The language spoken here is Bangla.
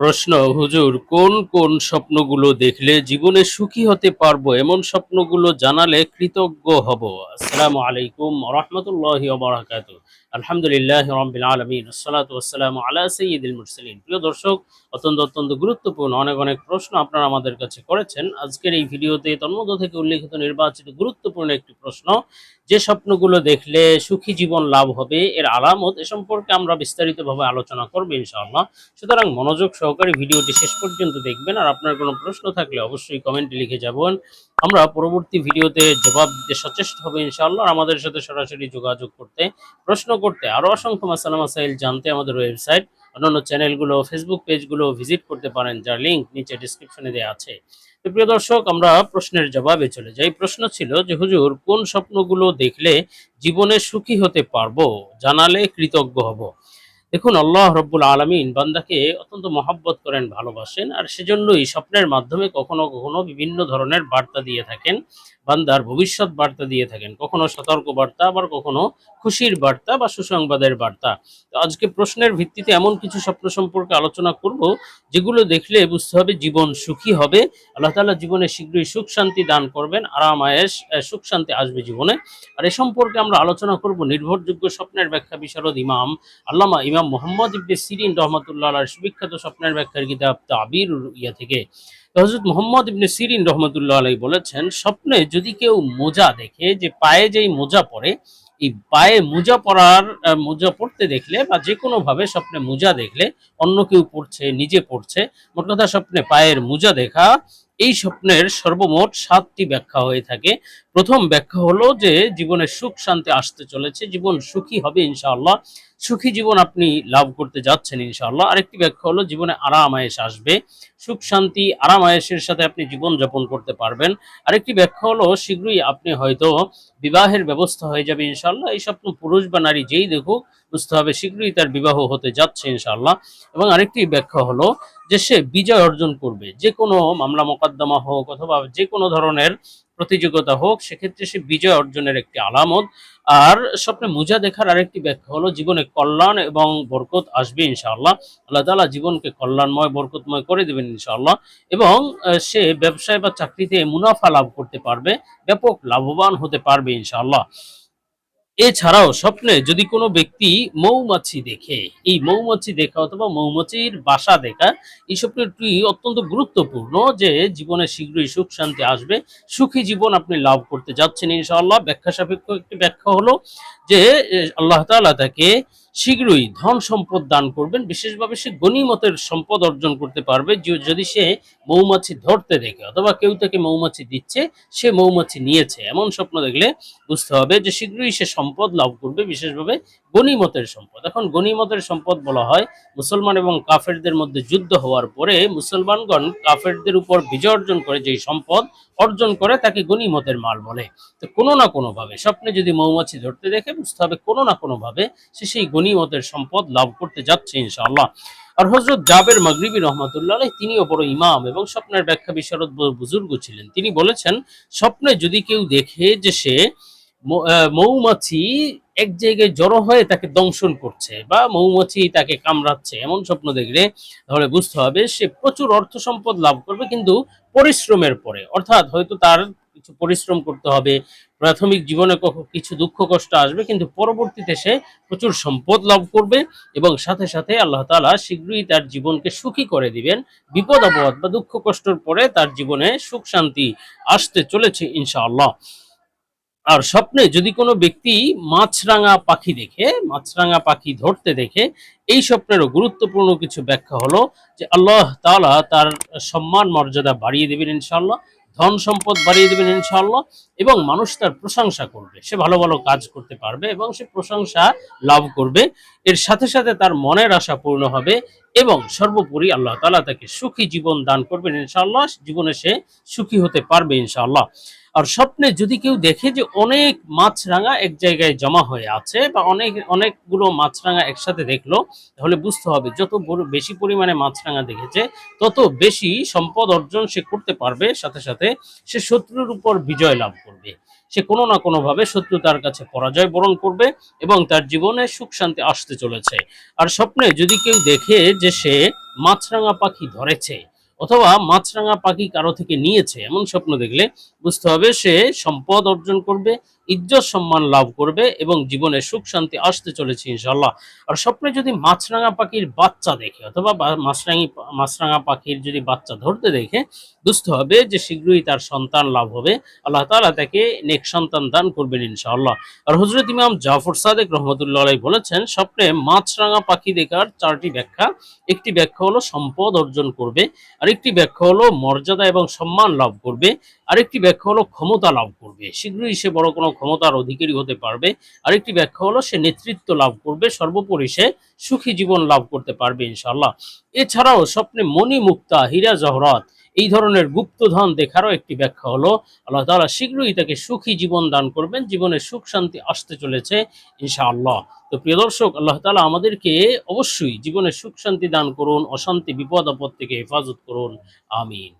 প্রশ্ন, হুজুর, কোন কোন স্বপ্নগুলো দেখলে জীবনে সুখী হতে পারব? এমন স্বপ্নগুলো জানালে কৃতজ্ঞ হব। আসসালামু আলাইকুম রহমতুল্লাহ বারাকাতু আলহামদুলিল্লাহ রবিল আলমিন আসসালামু আলা মুরসালিন। প্রিয় দর্শক, অত্যন্ত অত্যন্ত গুরুত্বপূর্ণ অনেক অনেক প্রশ্ন আপনারা আমাদের কাছে করেছেন। আজকের এই ভিডিওতে তন্মধ্য থেকে উল্লেখিত নির্বাচিত গুরুত্বপূর্ণ একটি প্রশ্ন, যে স্বপ্নগুলো দেখলে সুখী জীবন লাভ হবে, এর আলামত এ সম্পর্কে আমরা বিস্তারিতভাবে আলোচনা করব ইনশাআল্লাহ। সুতরাং মনোযোগ সহকারে ভিডিওটি শেষ পর্যন্ত দেখবেন, আর আপনার কোনো প্রশ্ন থাকলে অবশ্যই কমেন্টে লিখে যাবেন। আমরা পরবর্তী ভিডিওতে জবাব দিতে সচেষ্ট হবে ইনশাআল্লাহ আমাদের সাথে সরাসরি যোগাযোগ করতে, প্রশ্ন করতে, আরও অসংখ্য মাসালা মাসাইল জানতে আমাদের ওয়েবসাইট, অন্যান্য চ্যানেলগুলো ফেসবুক পেজগুলো ভিজিট করতে পারেন, যার লিঙ্ক নিচে ডিসক্রিপশনে দেওয়া আছে। তো প্রিয় দর্শক, আমরা প্রশ্নের জবাবে চলে যাই। প্রশ্ন ছিল যে, হুজুর, কোন স্বপ্নগুলো দেখলে জীবনে সুখী হতে পারব? জানালে কৃতজ্ঞ হব। দেখুন, আল্লাহ রব্বুল আলমিন বান্দাকে অত্যন্ত মহাব্বত করেন, ভালোবাসেন, আর সেজন্যই স্বপ্নের মাধ্যমে কখনো কখনো বিভিন্ন ধরনের বার্তা দিয়ে থাকেন। বান্দার ভবিষ্যৎ বার্তা দিয়ে থাকেন। কখনো সতর্ক বার্তা আবার কখনো খুশির বার্তা বা সুসংবাদের বার্তা। আজকে প্রশ্নের ভিত্তিতে এমন কিছু স্বপ্ন সম্পর্কে আলোচনা করব, যেগুলো দেখলে বুঝতে হবে জীবন সুখী হবে। আল্লাহ তাআলা জীবনে শীঘ্রই সুখ শান্তি দান করবেন, আরাম আয়েস সুখ শান্তি আসবে জীবনে। আর এ সম্পর্কে আমরা আলোচনা করব নির্ভরযোগ্য স্বপ্নের ব্যাখ্যা বিশারদ ইমাম, আল্লামা ইমাম মোহাম্মদ ইবনে সিরিন রহমতুল্লাহ সুবিখ্যাত স্বপ্নের ব্যাখ্যার কিতাব তাবির ইয়া থেকে। হজরত মোহাম্মদ ইবনে সিরিন রহমতুল্লাহ আলাই বলেছেন, স্বপ্নে যদি কেউ মোজা দেখে, যে পায়ে যেই মোজা পরে এই পায়ে মোজা পরার মোজা পড়তে দেখলে বা যে কোনোভাবে স্বপ্নে মোজা দেখলে, অন্য কেউ পড়ছে, নিজে পড়ছে, মোট কথা স্বপ্নে পায়ের মোজা দেখা এই স্বপ্নের সর্বমোট সাতটি ব্যাখ্যা হয়ে থাকে। প্রথম ব্যাখ্যা হলো যে জীবনে সুখ শান্তি আসতে চলেছে, জীবন সুখী হবে ইনশাআল্লাহ। সুখী জীবন আপনি লাভ করতে যাচ্ছেন ইনশাআল্লাহ। আরেকটি ব্যাখ্যা হলো, জীবনে আরাম আয়েস আসবে। সুখ শান্তি, আরাম আয়েসের সাথে আপনি জীবন যাপন করতে পারবেন। আরেকটি ব্যাখ্যা হলো, শীঘ্রই আপনি হয়তো বিবাহের ব্যবস্থা হয়ে যাবে ইনশাআল্লাহ। এই স্বপ্ন পুরুষ বা নারী যেই দেখুক, বুঝতে হবে শীঘ্রই তার বিবাহ হতে যাচ্ছে ইনশাআল্লাহ। এবং আরেকটি ব্যাখ্যা হলো যে সে বিজয় অর্জন করবে, যে কোনো মামলা মোকদ্দমা হোক অথবা যে কোনো ধরনের প্রতিযোগিতা হোক, সেক্ষেত্রে সে বিজয় অর্জনের একটি আলামত। আর স্বপ্নে মুজা দেখার আরেকটি ব্যাখ্যা হলো, জীবনে কল্যাণ এবং বরকত আসবে ইনশাআল্লাহ। আল্লাহ তালা জীবনকে কল্যাণময়, বরকতময় করে দেবেন ইনশাআল্লাহ। এবং সে ব্যবসায় বা চাকরিতে মুনাফা লাভ করতে পারবে, ব্যাপক লাভবান হতে পারবে ইনশাআল্লাহ। এছাড়াও স্বপ্নে যদি কোনো ব্যক্তি মৌমাছি দেখে, এই মৌমাছি দেখা অথবা মৌমাছির বাসা দেখা, এই স্বপ্নটি অত্যন্ত গুরুত্বপূর্ণ যে জীবনে শীঘ্রই সুখ শান্তি আসবে, সুখী জীবন আপনি লাভ করতে যাচ্ছেন ইনশাআল্লাহ। ব্যাখ্যা সাপেক্ষ একটি ব্যাখ্যা হলো যে আল্লাহ তালা তাকে শীঘ্রই ধন সম্পদ দান করবেন। বিশেষভাবে সে গণিমতের সম্পদ অর্জন করতে পারবে। যদি সে মৌমাছি ধরতে দেখে, অথবা কেউ তাকে মৌমাছি দিচ্ছে, সে মৌমাছি নিয়েছে। এমন স্বপ্ন দেখলে বুঝতে হবে যে শীঘ্রই সে সম্পদ লাভ করবে, বিশেষভাবে গণিমতের সম্পদ। এখন গণিমতের সম্পদ বলা হয়, মুসলমান এবং কাফেরদের মধ্যে যুদ্ধ হওয়ার পরে মুসলমানগণ কাফেরদের উপর বিজয় অর্জন করে, যেই সম্পদ অর্জন করে, তাকে গণিমতের মাল বলে। তো কোনো না কোনোভাবে, স্বপ্নে যদি মৌমাছি ধরতে দেখে, বুঝতে হবে কোনো না কোনো ভাবে সে সেই গণিমতের সম্পদ লাভ করতে যাচ্ছে ইনশাআল্লাহ। আর হজরত জাবের মাগরিবী রহমতুল্লাহ তিনিও বড় ইমাম এবং স্বপ্নের ব্যাখ্যা বিশারদ বুজুর্গ ছিলেন। তিনি বলেছেন, স্বপ্নে যদি কেউ দেখে যে সে মৌমাছি এক জায়গায় জড়ো হয়ে তাকে দংশন করছে বা মৌমাছি তাকে কামড়াচ্ছে, এমন স্বপ্ন দেখলে তাহলে বুঝতে হবে সে প্রচুর অর্থ সম্পদ লাভ করবে কিন্তু পরিশ্রমের পরে। অর্থাৎ হয়তো তার কিছু পরিশ্রম করতে হবে প্রাথমিক জীবনে কিছু দুঃখ, কষ্ট আসবে, কিন্তু পরবর্তীতে সে প্রচুর সম্পদ লাভ করবে এবং সাথে সাথে আল্লাহ তাআলা শীঘ্রই তার জীবনকে সুখী করে দিবেন। বিপদ আপদ বা দুঃখ, কষ্টর পরে তার জীবনে সুখ, শান্তি আসতে চলেছে ইনশাআল্লাহ। আর স্বপ্নে যদি কোনো ব্যক্তি মাছরাঙা পাখি দেখে, মাছরাঙা পাখি ধরতে দেখে, এই স্বপ্নেরও গুরুত্বপূর্ণ কিছু ব্যাখ্যা হলো যে আল্লাহ তাআলা তার সম্মান, মর্যাদা বাড়িয়ে দেবেন ইনশাআল্লাহ। ধন সম্পদ বাড়িয়ে দেবেন ইনশাআল্লাহ, এবং মানুষ তার প্রশংসা করবে। সে ভালো ভালো কাজ করতে পারবে এবং সে প্রশংসা লাভ করবে। এর সাথে সাথে তার মনের আশা পূর্ণ হবে। এবং সর্বোপরি আল্লাহ তাআলা তাকে সুখী জীবন দান করবেন ইনশাআল্লাহ। জীবনে সে সুখী হতে পারবে ইনশাআল্লাহ। আর স্বপ্নে যদি কেউ দেখে যে অনেক মাছরাঙা এক জায়গায় জমা হয়ে আছে বা অনেক, অনেকগুলো মাছরাঙা একসাথে দেখল, তাহলে বুঝতে হবে যত বেশি পরিমাণে মাছরাঙা দেখেছে, তত বেশি সম্পদ অর্জন সে করতে পারবে, সাথে সাথে সে শত্রুর উপর বিজয় লাভ করবে। সে কোনো না কোনোভাবে শত্রু তার কাছে পরাজয় বরণ করবে এবং তার জীবনে সুখ শান্তি আসতে চলেছে। আর স্বপ্নে যদি কেউ দেখে যে সে মাছরাঙা পাখি ধরেছে অথবা মাছরাঙা পাখি কারও থেকে নিয়েছে, এমন স্বপ্ন দেখলে বুঝতে হবে সে সম্পদ অর্জন করবে ইজ্জত সম্মান লাভ করবে এবং জীবনে সুখ শান্তি আসতে চলেছে ইনশাল্লাহ আর স্বপ্নে যদি মাছরাঙা পাখির বাচ্চা দেখে, অথবা মাছরাঙি, মাছরাঙা পাখির যদি বাচ্চা ধরতে দেখে, বুঝতে হবে যে শীঘ্রই তার সন্তান লাভ হবে। আল্লাহ তাআলা তাকে নেক সন্তান দান করবেন, ইনশাআল্লাহ। আর হজরত ইমাম জাফর সাদেক রহমতুল্লাহ বলেছেন, স্বপ্নে মাছরাঙা পাখি দেখার চারটি ব্যাখ্যা। একটি ব্যাখ্যা হলো সম্পদ অর্জন করবে, আরেকটি ব্যাখ্যা হলো মর্যাদা এবং সম্মান লাভ করবে, আরেকটি ব্যাখ্যা হলো ক্ষমতা লাভ করবে। শীঘ্রই সে বড় কোনো ক্ষমতার অধিকারী হতে পারবে। আরেকটি ব্যাখ্যা হলো, সে নেতৃত্ব লাভ করবে, সর্বোপরি সে সুখী জীবন লাভ করতে পারবে ইনশাল্লাহ এছাড়াও স্বপ্নে মণি মুক্তা, হীরা জহরত, এই ধরনের গুপ্তধন দেখারও একটি ব্যাখ্যা হলো, আল্লাহ তালা শীঘ্রই তাকে সুখী জীবন দান করবেন, জীবনে সুখ শান্তি আসতে চলেছে ইনশাআল্লাহ। তো প্রিয় দর্শক, আল্লাহ তালা আমাদেরকে অবশ্যই জীবনে সুখ শান্তি দান করুন, অশান্তি, বিপদ, আপদ থেকে হেফাজত করুন। আমিন।